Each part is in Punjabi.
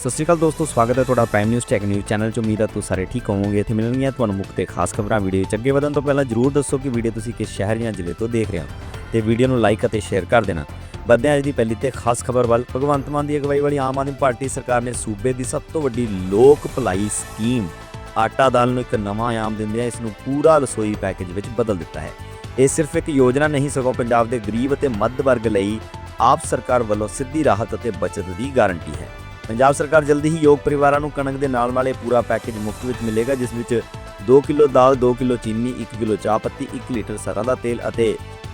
ਸਤਿ ਸ਼੍ਰੀ ਅਕਾਲ ਦੋਸਤੋ, ਸਵਾਗਤ ਹੈ ਤੁਹਾਡਾ prime news tech news channel 'ਚ। ਉਮੀਦ ਹੈ ਤੁਸੀਂ ਸਾਰੇ ਠੀਕ ਹੋਵੋਗੇ। ਇੱਥੇ ਮਿਲਣਗੀਆਂ ਤੁਹਾਨੂੰ ਮੁੱਖ ਤੇ ਖਾਸ ਖਬਰਾਂ। ਵੀਡੀਓ 'ਚ ਅੱਗੇ ਵਧਣ ਤੋਂ ਪਹਿਲਾਂ ਜਰੂਰ ਦੱਸੋ ਕਿ ਵੀਡੀਓ ਤੁਸੀਂ ਕਿਸ ਸ਼ਹਿਰ ਜਾਂ ਜ਼ਿਲ੍ਹੇ ਤੋਂ ਦੇਖ ਰਹੇ ਹੋ। ਤੇ ਵੀਡੀਓ ਨੂੰ ਲਾਈਕ ਅਤੇ ਸ਼ੇਅਰ ਕਰ ਦੇਣਾ। ਵਧਦੇ ਅੱਜ ਦੀ ਪਹਿਲੀ ਤੇ ਖਾਸ ਖਬਰ ਵੱਲ। ਭਗਵੰਤ ਮਾਨ ਦੀ ਅਗਵਾਈ ਵਾਲੀ ਆਮ ਆਦਮੀ ਪਾਰਟੀ ਸਰਕਾਰ ਨੇ ਸੂਬੇ ਦੀ ਸਭ ਤੋਂ ਵੱਡੀ ਲੋਕ ਭਲਾਈ ਸਕੀਮ, ਆਟਾ ਦਾਲ ਨੂੰ ਇੱਕ ਨਵਾਂ ਆਮ ਦਿੰਦਿਆਂ ਇਸ ਨੂੰ ਪੂਰਾ ਰਸੋਈ ਪੈਕੇਜ ਵਿੱਚ ਬਦਲ ਦਿੱਤਾ ਹੈ। ਇਹ ਸਿਰਫ ਇੱਕ ਯੋਜਨਾ ਨਹੀਂ, ਸਗੋਂ ਪੰਜਾਬ ਦੇ ਗਰੀਬ ਅਤੇ ਮੱਧ ਵਰਗ ਲਈ ਆਪ ਸਰਕਾਰ ਵੱਲੋਂ ਸਿੱਧੀ ਰਾਹਤ ਅਤੇ ਬਚਤ ਦੀ ਗਾਰੰਟੀ ਹੈ। ਪੰਜਾਬ ਸਰਕਾਰ ਜਲਦੀ ਹੀ ਯੋਗ ਪਰਿਵਾਰਾਂ ਨੂੰ ਕਣਕ ਦੇ ਨਾਲ ਨਾਲ ਇਹ ਪੂਰਾ ਪੈਕੇਜ ਮੁਫਤ ਵਿੱਚ ਮਿਲੇਗਾ, ਜਿਸ ਵਿੱਚ 2 ਕਿਲੋ ਦਾਲ 2 ਕਿਲੋ ਚੀਨੀ 1 ਕਿਲੋ ਚਾਹ ਪੱਤੀ 1 ਲੀਟਰ ਸਰ੍ਹੋਂ ਦਾ ਤੇਲ ਅਤੇ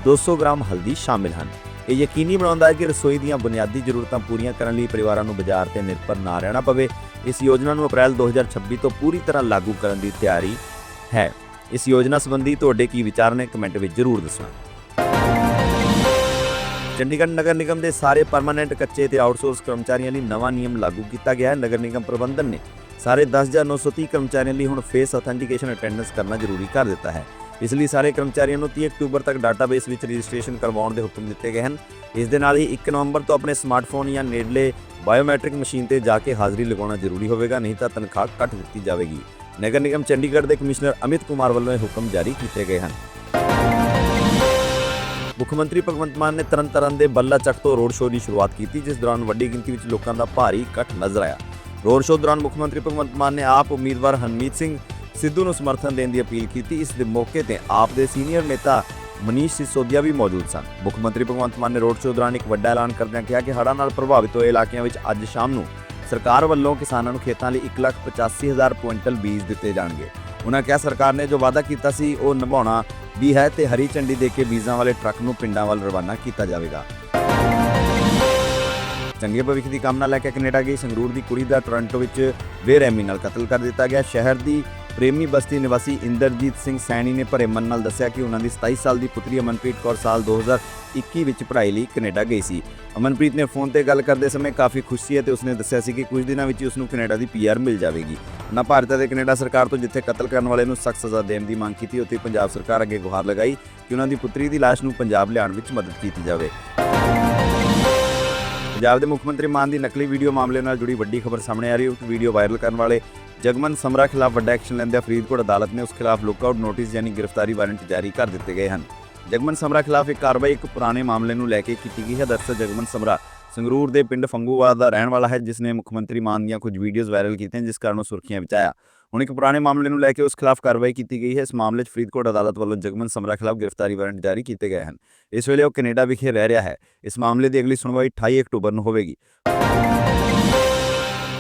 200 ਗ੍ਰਾਮ ਹਲਦੀ ਸ਼ਾਮਿਲ ਹਨ। ਇਹ ਯਕੀਨੀ ਬਣਾਉਂਦਾ ਹੈ ਕਿ ਰਸੋਈ ਦੀਆਂ ਬੁਨਿਆਦੀ ਜ਼ਰੂਰਤਾਂ ਪੂਰੀਆਂ ਕਰਨ ਲਈ ਪਰਿਵਾਰਾਂ ਨੂੰ ਬਾਜ਼ਾਰ ਤੇ ਨਿਰਭਰ ਨਾ ਰਹਿਣਾ ਪਵੇ। ਇਸ ਯੋਜਨਾ ਨੂੰ ਅਪ੍ਰੈਲ 2026 ਤੋਂ ਪੂਰੀ ਤਰ੍ਹਾਂ ਲਾਗੂ ਕਰਨ ਦੀ ਤਿਆਰੀ ਹੈ। ਇਸ ਯੋਜਨਾ ਸੰਬੰਧੀ ਤੁਹਾਡੇ ਕੀ ਵਿਚਾਰ ਨੇ ਕਮੈਂਟ ਵਿੱਚ ਜ਼ਰੂਰ ਦੱਸਣਾ। ਚੰਡੀਗੜ੍ਹ ਨਗਰ ਨਿਗਮ ਦੇ ਸਾਰੇ ਪਰਮਾਨੈਂਟ ਕੱਚੇ ਤੇ ਆਊਟਸੋਰਸ ਕਰਮਚਾਰੀਆਂ ਲਈ ਨਵਾਂ ਨਿਯਮ ਲਾਗੂ ਕੀਤਾ ਗਿਆ ਹੈ। ਨਗਰ ਨਿਗਮ ਪ੍ਰਬੰਧਨ ਨੇ ਸਾਰੇ 10930 ਕਰਮਚਾਰੀਆਂ ਲਈ ਹੁਣ ਫੇਸ ਆਥੈਂਟੀਕੇਸ਼ਨ ਅਟੈਂਡੈਂਸ ਕਰਨਾ ਜ਼ਰੂਰੀ ਕਰ ਦਿੱਤਾ ਹੈ। ਇਸ ਲਈ ਸਾਰੇ ਕਰਮਚਾਰੀਆਂ ਨੂੰ 30 ਅਕਤੂਬਰ ਤੱਕ ਡਾਟਾਬੇਸ ਵਿੱਚ ਰਜਿਸਟ੍ਰੇਸ਼ਨ ਕਰਵਾਉਣ ਦੇ ਹੁਕਮ ਦਿੱਤੇ ਗਏ ਹਨ। ਇਸ ਦੇ ਨਾਲ ਹੀ 1 ਨਵੰਬਰ ਤੋਂ ਆਪਣੇ ਸਮਾਰਟਫੋਨ ਜਾਂ ਨੇੜਲੇ ਬਾਇਓਮੈਟ੍ਰਿਕ ਮਸ਼ੀਨ ਤੇ ਜਾ ਕੇ ਹਾਜ਼ਰੀ ਲਗਾਉਣਾ ਜ਼ਰੂਰੀ ਹੋਵੇਗਾ, ਨਹੀਂ ਤਾਂ ਤਨਖਾਹ ਕੱਟ ਦਿੱਤੀ ਜਾਵੇਗੀ। ਨਗਰ ਨਿਗਮ ਚੰਡੀਗੜ੍ਹ ਦੇ ਕਮਿਸ਼ਨਰ ਅਮਿਤ ਕੁਮਾਰ ਵੱਲੋਂ ਇਹ ਹੁਕਮ ਜਾਰੀ ਕੀਤੇ ਗਏ ਹਨ। ਮੁੱਖ ਮੰਤਰੀ ਭਗਵੰਤ ਮਾਨ ਨੇ ਤਰਨਤਾਰਨ ਦੇ ਬੱਲਾ ਚੱਕ ਤੋਂ ਰੋਡ ਸ਼ੋਅ ਦੀ ਸ਼ੁਰੂਆਤ ਕੀਤੀ, ਜਿਸ ਦੌਰਾਨ ਵੱਡੀ ਗਿਣਤੀ ਵਿੱਚ ਲੋਕਾਂ ਦਾ ਭਾਰੀ ਇਕੱਠ ਨਜ਼ਰ ਆਇਆ। ਰੋਡ ਸ਼ੋਅ ਦੌਰਾਨ ਮੁੱਖ ਮੰਤਰੀ ਭਗਵੰਤ ਮਾਨ ਨੇ ਆਪ ਉਮੀਦਵਾਰ ਹਰਮੀਤ ਸਿੰਘ ਸਿੱਧੂ ਨੂੰ ਸਮਰਥਨ ਦੇਣ ਦੀ ਅਪੀਲ ਕੀਤੀ। ਇਸ ਦੇ ਮੌਕੇ ਤੇ ਆਪ ਦੇ ਸੀਨੀਅਰ ਨੇਤਾ ਮਨੀਸ਼ ਸਿਸੋਦੀਆ ਵੀ ਮੌਜੂਦ ਸਨ। ਮੁੱਖ ਮੰਤਰੀ ਭਗਵੰਤ ਮਾਨ ਨੇ ਰੋਡ ਸ਼ੋਅ ਦੌਰਾਨ ਇੱਕ ਵੱਡਾ ਐਲਾਨ ਕਰਦਿਆਂ ਕਿਹਾ ਕਿ ਹੜ੍ਹਾਂ ਨਾਲ ਪ੍ਰਭਾਵਿਤ ਹੋਏ ਇਲਾਕਿਆਂ ਵਿੱਚ ਅੱਜ ਸ਼ਾਮ ਨੂੰ ਸਰਕਾਰ ਵੱਲੋਂ ਕਿਸਾਨਾਂ ਨੂੰ ਖੇਤਾਂ ਲਈ 185000 ਕੁਇੰਟਲ ਬੀਜ ਦਿੱਤੇ ਜਾਣਗੇ। ਉਹਨਾਂ ਕਿਹਾ ਸਰਕਾਰ ਨੇ ਜੋ ਵਾਅਦਾ ਕੀਤਾ ਸੀ, ਉਹ ਨਿਭਾਉਣਾ ਵੀ ਹੈ ਤੇ ਹਰੀ ਝੰਡੀ ਦੇ ਕੇ ਬੀਜਾਂ ਵਾਲੇ ਟਰੱਕ ਨੂੰ ਪਿੰਡਾਂ ਵੱਲ ਰਵਾਨਾ ਕੀਤਾ ਜਾਵੇਗਾ। ਚੰਗੇ ਭਵਿੱਖ ਦੀ ਕਾਮਨਾ ਲੈ ਕੇ ਕੈਨੇਡਾ ਗਈ ਸੰਗਰੂਰ ਦੀ ਕੁੜੀ ਦਾ ਟੋਰਾਂਟੋ ਵਿੱਚ ਬੇਰਹਿਮੀ ਨਾਲ ਕਤਲ ਕਰ ਦਿੱਤਾ ਗਿਆ। ਸ਼ਹਿਰ ਦੀ ਪ੍ਰੇਮੀ ਬਸਤੀ ਨਿਵਾਸੀ ਇੰਦਰਜੀਤ ਸਿੰਘ ਸੈਣੀ ਨੇ ਭਰੇ ਮਨ ਨਾਲ ਦੱਸਿਆ ਕਿ ਉਹਨਾਂ ਦੀ 27 ਸਾਲ ਦੀ ਪੁੱਤਰੀ ਅਮਨਪ੍ਰੀਤ ਕੌਰ ਸਾਲ 2021 ਵਿੱਚ ਪੜ੍ਹਾਈ ਲਈ ਕੈਨੇਡਾ ਗਈ ਸੀ। ਅਮਨਪ੍ਰੀਤ ਨੇ ਫੋਨ ਤੇ ਗੱਲ ਕਰਦੇ ਸਮੇਂ ਕਾਫੀ ਖੁਸ਼ੀ ਸੀ ਅਤੇ ਉਸਨੇ ਦੱਸਿਆ ਸੀ ਕਿ ਕੁਝ ਦਿਨਾਂ ਵਿੱਚ ਉਸ ਨੂੰ ਕੈਨੇਡਾ ਦੀ ਪੀਆਰ ਮਿਲ ਜਾਵੇਗੀ। ਉਹਨਾਂ ਭਾਰਤ ਅਤੇ ਕੈਨੇਡਾ ਸਰਕਾਰ ਤੋਂ ਜਿੱਥੇ ਕਤਲ ਕਰਨ ਵਾਲੇ ਨੂੰ ਸਖਤ ਸਜ਼ਾ ਦੇਣ ਦੀ ਮੰਗ ਕੀਤੀ, ਉੱਥੇ ਪੰਜਾਬ ਸਰਕਾਰ ਅੱਗੇ ਗੁਹਾਰ ਲਗਾਈ ਕਿ ਉਹਨਾਂ ਦੀ ਪੁੱਤਰੀ ਦੀ ਲਾਸ਼ ਨੂੰ ਪੰਜਾਬ ਲਿਆਉਣ ਵਿੱਚ ਮਦਦ ਕੀਤੀ ਜਾਵੇ। ਪੰਜਾਬ ਦੇ ਮੁੱਖ ਮੰਤਰੀ ਮਾਨ ਦੀ ਨਕਲੀ ਵੀਡੀਓ ਮਾਮਲੇ ਨਾਲ ਜੁੜੀ ਵੱਡੀ ਖਬਰ ਸਾਹਮਣੇ ਆ ਰਹੀ ਹੈ। ਵੀਡੀਓ ਵਾਇਰਲ ਕਰਨ ਵਾਲੇ ਜਗਮਨ ਸਮਰਾ ਖਿਲਾਫ ਵੱਡਾ ਐਕਸ਼ਨ ਲੈਂਦਿਆਂ ਫਰੀਦਕੋਟ ਅਦਾਲਤ ਨੇ ਉਸ ਖਿਲਾਫ ਲੁੱਕਆਊਟ ਨੋਟਿਸ ਯਾਨੀ ਗ੍ਰਿਫਤਾਰੀ ਵਾਰੰਟ ਜਾਰੀ ਕਰ ਦਿੱਤੇ ਗਏ ਹਨ। ਜਗਮਨ ਸਮਰਾ ਖਿਲਾਫ ਇੱਕ ਕਾਰਵਾਈ ਇੱਕ ਪੁਰਾਣੇ ਮਾਮਲੇ ਨੂੰ ਲੈ ਕੇ ਕੀਤੀ ਗਈ ਹੈ। ਦਰਅਸਲ ਜਗਮਨ ਸਮਰਾ ਸੰਗਰੂਰ ਦੇ ਪਿੰਡ ਫੰਗੂਵਾਲਾ ਦਾ ਰਹਿਣ ਵਾਲਾ ਹੈ ਜਿਸ ਨੇ ਮੁੱਖ ਮੰਤਰੀ ਮਾਨ ਦੀਆਂ ਕੁਝ ਵੀਡੀਓਜ਼ ਵਾਇਰਲ ਕੀਤੀਆਂ, ਜਿਸ ਕਾਰਨ ਉਹ ਸੁਰਖੀਆਂ ਵਿੱਚ ਆਇਆ ਹੁਣ ਇੱਕ ਪੁਰਾਣੇ ਮਾਮਲੇ ਨੂੰ ਲੈ ਕੇ ਉਸ ਖਿਲਾਫ ਕਾਰਵਾਈ ਕੀਤੀ ਗਈ ਹੈ। ਇਸ ਮਾਮਲੇ 'ਚ ਫਰੀਦਕੋਟ ਅਦਾਲਤ ਵੱਲੋਂ ਜਗਮਨ ਸਮਰਾ ਖਿਲਾਫ ਗ੍ਰਿਫਤਾਰੀ ਵਾਰੰਟ ਜਾਰੀ ਕੀਤੇ ਗਏ ਹਨ। ਇਸ ਵੇਲੇ ਉਹ ਕੈਨੇਡਾ ਵਿਖੇ ਰਹਿ ਰਿਹਾ ਹੈ। ਇਸ ਮਾਮਲੇ ਦੀ ਅਗਲੀ ਸੁਣਵਾਈ 28 ਅਕਤੂਬਰ ਨੂੰ ਹੋਵੇਗੀ।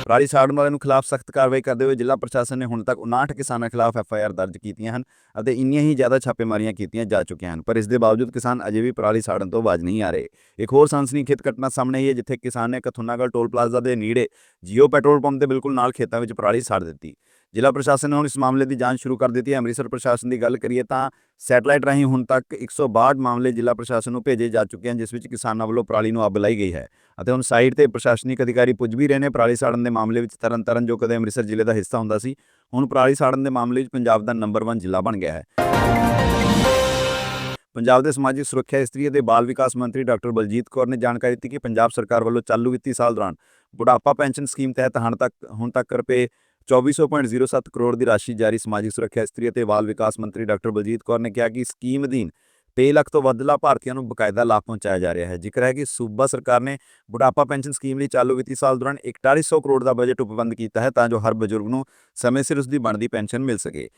ਪਰਾਲੀ ਸਾੜਨ ਵਾਲਿਆਂ ਨੂੰ ਖਿਲਾਫ ਸਖਤ ਕਾਰਵਾਈ ਕਰਦੇ ਹੋਏ ਜ਼ਿਲ੍ਹਾ ਪ੍ਰਸ਼ਾਸਨ ਨੇ ਹੁਣ ਤੱਕ 59 ਕਿਸਾਨਾਂ ਖਿਲਾਫ ਐਫ ਆਈ ਆਰ ਦਰਜ ਕੀਤੀਆਂ ਹਨ ਅਤੇ ਇੰਨੀਆਂ ਹੀ ਜ਼ਿਆਦਾ ਛਾਪੇਮਾਰੀਆਂ ਕੀਤੀਆਂ ਜਾ ਚੁੱਕੀਆਂ ਹਨ। ਪਰ ਇਸ ਦੇ ਬਾਵਜੂਦ ਕਿਸਾਨ ਅਜੇ ਵੀ ਪਰਾਲੀ ਸਾੜਨ ਤੋਂ ਬਾਜ ਨਹੀਂ ਆ ਰਹੇ। ਇੱਕ ਹੋਰ ਸਨਸਨੀਖੇਜ ਘਟਨਾ ਸਾਹਮਣੇ ਹੀ ਹੈ, ਜਿੱਥੇ ਕਿਸਾਨ ਨੇ ਕਥੁਨਾਗਲ ਟੋਲ ਪਲਾਜ਼ਾ ਦੇ ਨੇੜੇ ਜੀਓ ਪੈਟਰੋਲ ਪੰਪ ਦੇ ਬਿਲਕੁਲ ਨਾਲ ਖੇਤਾਂ ਵਿੱਚ ਪਰਾਲੀ ਸਾੜ ਦਿੱਤੀ। ਜ਼ਿਲ੍ਹਾ ਪ੍ਰਸ਼ਾਸਨ ਨੇ ਹੁਣ ਇਸ ਮਾਮਲੇ ਦੀ ਜਾਂਚ ਸ਼ੁਰੂ ਕਰ ਦਿੱਤੀ ਹੈ ਅੰਮ੍ਰਿਤਸਰ ਪ੍ਰਸ਼ਾਸਨ ਦੀ ਗੱਲ ਕਰੀਏ ਤਾਂ ਸੈਟਲਾਈਟ ਰਾਹੀਂ ਹੁਣ ਤੱਕ 162 ਮਾਮਲੇ ਜ਼ਿਲ੍ਹਾ ਪ੍ਰਸ਼ਾਸਨ ਨੂੰ ਭੇਜੇ ਜਾ ਚੁੱਕੇ ਹਨ ਜਿਸ ਵਿੱਚ ਕਿਸਾਨਾਂ ਵੱਲੋਂ ਪਰਾਲੀ ਨੂੰ ਅੱਗ ਲਾਈ ਗਈ ਹੈ ਅਤੇ ਹੁਣ ਸਾਈਟ ਤੇ ਪ੍ਰਸ਼ਾਸਨਿਕ ਅਧਿਕਾਰੀ ਪੁੱਜ ਵੀ ਰਹੇ ਨੇ ਪਰਾਲੀ ਸਾੜਨ ਦੇ ਮਾਮਲੇ ਵਿੱਚ ਤਰਨਤਾਰਨ ਜੋ ਕਦੇ ਅੰਮ੍ਰਿਤਸਰ ਜ਼ਿਲ੍ਹੇ ਦਾ ਹਿੱਸਾ ਹੁੰਦਾ ਸੀ ਹੁਣ ਪਰਾਲੀ ਸਾੜਨ ਦੇ ਮਾਮਲੇ ਵਿੱਚ ਪੰਜਾਬ ਦਾ ਨੰਬਰ 1 ਜ਼ਿਲ੍ਹਾ ਬਣ ਗਿਆ ਹੈ ਪੰਜਾਬ ਦੇ ਸਮਾਜਿਕ ਸੁਰੱਖਿਆ ਇਸਤਰੀ ਅਤੇ ਬਾਲ ਵਿਕਾਸ ਮੰਤਰੀ ਡਾਕਟਰ ਬਲਜੀਤ ਕੌਰ ਨੇ ਜਾਣਕਾਰੀ ਦਿੱਤੀ ਕਿ ਪੰਜਾਬ ਸਰਕਾਰ ਵੱਲੋਂ ਚਾਲੂ ਵਿੱਤੀ ਸਾਲ ਦੌਰਾਨ ਬੁਢਾਪਾ ਪੈਨਸ਼ਨ ਸਕੀਮ ਤਹਿਤ ਹੁਣ ਤੱਕ ਹੁਣ ਤੱਕ ਰੁਪਏ 2407 ਕਰੋੜ ਦੀ ਰਾਸ਼ੀ ਜਾਰੀ ਸਮਾਜਿਕ ਸੁਰੱਖਿਆ ਇਸਤਰੀ ਅਤੇ ਬਾਲ ਵਿਕਾਸ ਮੰਤਰੀ ਡਾਕਟਰ ਬਲਜੀਤ ਕੌਰ ਨੇ ਕਿਹਾ ਕਿ ਸਕੀਮ ਅਧੀਨ 6 ਲੱਖ ਤੋਂ ਵੱਧ ਲਾਭਾਰਥੀਆਂ ਨੂੰ ਬਕਾਇਦਾ ਲਾਭ ਪਹੁੰਚਾਇਆ ਜਾ ਰਿਹਾ ਹੈ ਜ਼ਿਕਰ ਹੈ ਕਿ ਸੂਬਾ ਸਰਕਾਰ ਨੇ ਬੁਢਾਪਾ ਪੈਨਸ਼ਨ ਸਕੀਮ ਲਈ ਚਾਲੂ ਵਿੱਤੀ ਸਾਲ ਦੌਰਾਨ 4100 ਕਰੋੜ ਦਾ ਬਜਟ ਉਪਬੰਧ ਕੀਤਾ ਹੈ ਤਾਂ ਜੋ ਹਰ ਬਜ਼ੁਰਗ ਨੂੰ ਸਮੇਂ ਸਿਰ ਉਸ ਦੀ ਬਣਦੀ ਪੈਨਸ਼ਨ ਮਿਲ ਸਕੇ